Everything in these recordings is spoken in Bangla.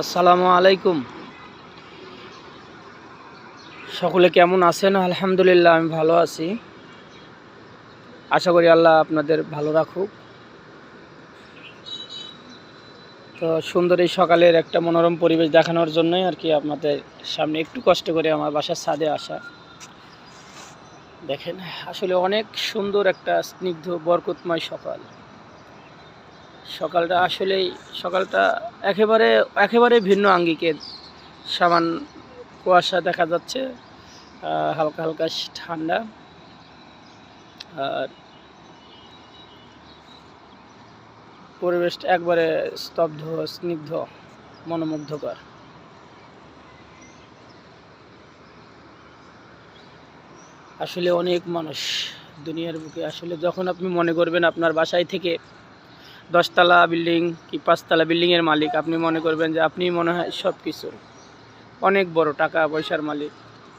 আসসালামু আলাইকুম। সকলে কেমন আছেন? আলহামদুলিল্লাহ, আমি ভালো আছি। আশা করি আল্লাহ আপনাদের ভালো রাখুক। তো সুন্দর এই সকালের একটা মনোরম পরিবেশ দেখানোর জন্যই আর কি আপনাদের সামনে একটু কষ্ট করে আমার বাসার ছাদে আসা। দেখেন, আসলে অনেক সুন্দর একটা স্নিগ্ধ, বরকতময় সকাল। সকালটা আসলেই সকালটা একেবারে একেবারে ভিন্ন আঙ্গিকের সামান কুয়াশা দেখা যাচ্ছে হালকা হালকা ঠান্ডা। আর পরিবেশটা একবারে স্তব্ধ, স্নিগ্ধ, মনোমুগ্ধকর। আসলে অনেক মানুষ দুনিয়ার বুকে, আসলে যখন আপনি মনে করবেন আপনার বাসায় থেকে দশতলা বিল্ডিং কি পাঁচতলা বিল্ডিংয়ের মালিক, আপনি মনে করবেন যে আপনি মনে হয় সব কিছু অনেক বড় টাকা পয়সার মালিক,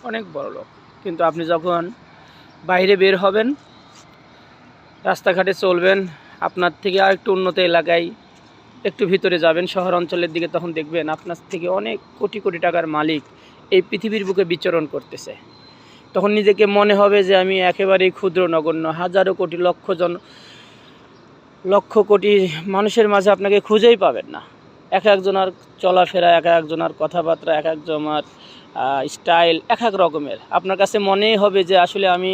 অনেক বড় লোক। কিন্তু আপনি যখন বাইরে বের হবেন, রাস্তাঘাটে চলবেন, আপনার থেকে আর একটু উন্নত এলাকায় একটু ভিতরে যাবেন, শহর অঞ্চলের দিকে তখন দেখবেন আপনার থেকে অনেক কোটি কোটি টাকার মালিক এই পৃথিবীর বুকে বিচরণ করতেছে। তখন নিজেকে মনে হবে যে আমি একেবারেই ক্ষুদ্র নগণ্য, হাজারো কোটি লক্ষ জন লক্ষ কোটি মানুষের মাঝে আপনাকে খুঁজেই পাবেন না। এক একজনের চলাফেরা, এক একজনের কথাবার্তা, এক একজনের স্টাইল, এক এক রকমের। আপনার কাছে মনেই হবে যে আসলে আমি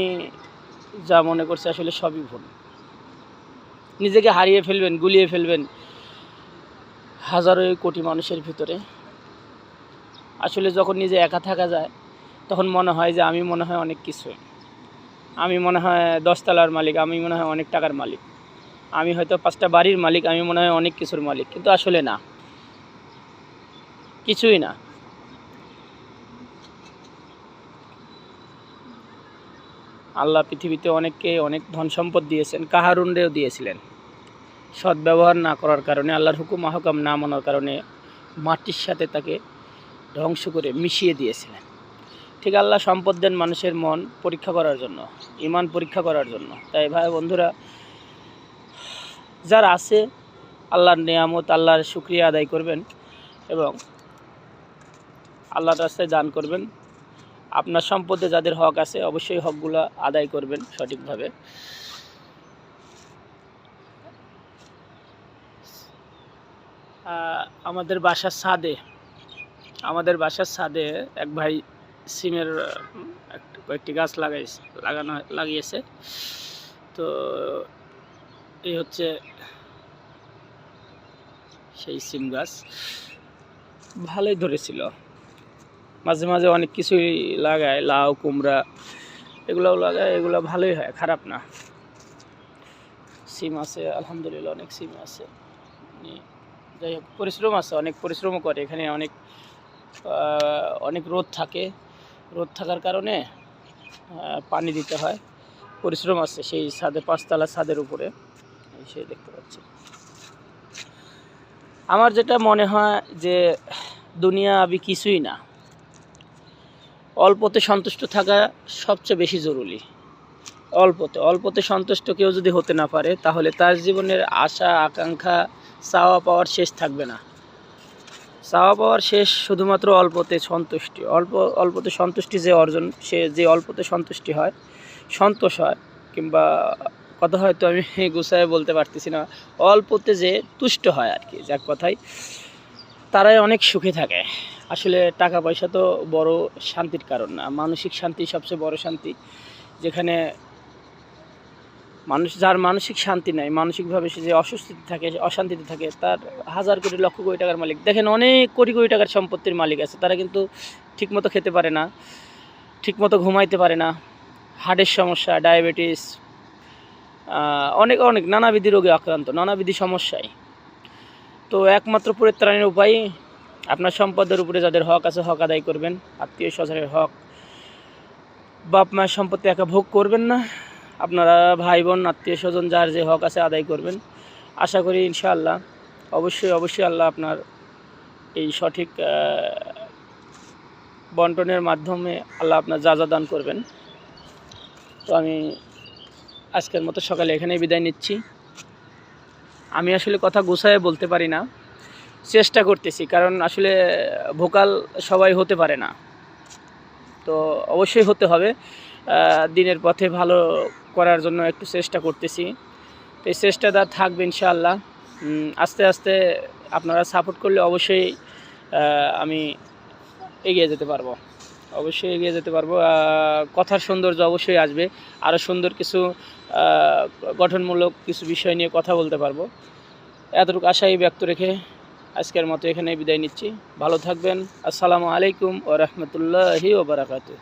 যা মনে করছি আসলে সবই ভুল। নিজেকে হারিয়ে ফেলবেন, গুলিয়ে ফেলবেন হাজারো কোটি মানুষের ভিতরে। আসলে যখন নিজে একা থাকা যায়, তখন মনে হয় যে আমি মনে হয় অনেক কিছু আমি মনে হয় দশতলার মালিক, আমি মনে হয় অনেক টাকার মালিক। আমি হয়তো পাঁচটা বাড়ির মালিক, আমি মনে হয় অনেক কিছুর মালিক, কিন্তু আসলে না। কিছুই না। আল্লাহ পৃথিবীতে অনেককে অনেক ধন সম্পদ দিয়েছেন, কাহারুনরেও দিয়েছিলেন। সৎ ব্যবহার না করার কারণে, আল্লাহর হুকুম আহকাম না মানার কারণে মাটির সাথে তাকে ধ্বংস করে মিশিয়ে দিয়েছিলেন। ঠিক আল্লাহ সম্পদ দেন মানুষের মন পরীক্ষা করার জন্য ইমান পরীক্ষা করার জন্য। তাই ভাই বন্ধুরা যারা আছে, আল্লাহর নিয়ামত, আল্লাহর শুক্রিয়া আদায় করবেন এবং আল্লাহর রাস্তায় দান করবেন। আপনার সম্পদে যাদের হক আছে, অবশ্যই হকগুলো আদায় করবেন সঠিকভাবে। আমাদের বাসার ছাদে, আমাদের বাসার ছাদে এক ভাই সিমের কয়েকটি গাছ লাগাইছে, লাগানো লাগিয়েছে। তো এই হচ্ছে সেই সিম গাছ। ভালোই ধরেছিল। মাঝে মাঝে অনেক কিছুই লাগায়, লাউ, কুমড়া, এগুলোও লাগায়, এগুলো ভালোই হয়, খারাপ না। সিম আছে, আলহামদুলিল্লাহ অনেক সিম আছে। যাই হোক, পরিশ্রম আছে, অনেক পরিশ্রমও করে। এখানে অনেক অনেক রোদ থাকে। রোদ থাকার কারণে পানি দিতে হয়। পরিশ্রম আছে সেই ছাদে, পাঁচতলা ছাদের উপরে। সেই দেখতে পাচ্ছি। আমার যেটা মনে হয় যে দুনিয়া আবি কিছুই না। অল্পতে সন্তুষ্ট থাকা সবচেয়ে বেশি জরুরি। অল্পতে অল্পতে সন্তুষ্ট কেউ যদি হতে না পারে, তাহলে তার জীবনের আশা, আকাঙ্ক্ষা, চাওয়া পাওয়ার শেষ থাকবে না। চাওয়া পাওয়ার শেষ শুধুমাত্র অল্পতে সন্তুষ্টি। অল্প, অল্পতে সন্তুষ্টি যে অর্জন, সে যে অল্পতে সন্তুষ্টি হয়, সন্তোষ হয় কিংবা কথা হয়তো আমি গুছায় বলতে পারতেছি না। অল্পতে যে তুষ্ট হয় আর কি যাক কথাই। তারাই অনেক সুখে থাকে। আসলে টাকা পয়সা তো বড় শান্তির কারণ না। মানসিক শান্তি সবচেয়ে বড় শান্তি। যেখানে মানুষ, যার মানসিক শান্তি নাই, মানসিকভাবে সে যে অস্বস্তিতে থাকে, অশান্তিতে থাকে, তার হাজার কোটি, লক্ষ কোটি টাকার মালিক। দেখেন অনেক কোটি কোটি টাকার সম্পত্তির মালিক আছে। তারা কিন্তু ঠিকমতো খেতে পারে না, ঠিকমতো ঘুমাইতে পারে না, হার্টের সমস্যা, ডায়াবেটিস অনেক অনেক নানাবিধি রোগে আক্রান্ত, নানাবিধি সমস্যায়। তো একমাত্র পরিত্রাণের উপায়, আপনার সম্পদের উপরে যাদের হক আছে হক আদায় করবেন, আত্মীয় স্বজনের হক, বাপ মায়ের সম্পত্তি একা ভোগ করবেন না, আপনারা ভাই বোন, আত্মীয় স্বজন, যার যে হক আছে আদায় করবেন। আশা করি ইনশাআল্লাহ, অবশ্যই অবশ্যই আল্লাহ আপনার এই সঠিক বন্টনের মাধ্যমে আল্লাহ আপনার যা যা দান করবেন। তো আমি আজকের মতো সকালে এখানেই বিদায় নিচ্ছি। আমি আসলে কথা গুছায় বলতে পারি না, চেষ্টা করতেছি, কারণ আসলে ভোকাল সবাই হতে পারে না। তো অবশ্যই হতে হবে দিনের পথে ভালো করার জন্য একটু চেষ্টা করতেছি। তো এই চেষ্টাটা থাকবে ইনশাআল্লাহ। আস্তে আস্তে আপনারা সাপোর্ট করলে অবশ্যই আমি এগিয়ে যেতে পারব। অবশ্যই এগিয়ে যেতে পারব। কথার সৌন্দর্য অবশ্যই আসবে। আরও সুন্দর কিছু গঠনমূলক কিছু বিষয় নিয়ে কথা বলতে পারব। এতটুকু আশাই ব্যক্ত রেখে আজকের মতো এখানে বিদায় নিচ্ছি। ভালো থাকবেন। আসসালামু আলাইকুম ও রহমতুল্লাহি ওবরাকাতু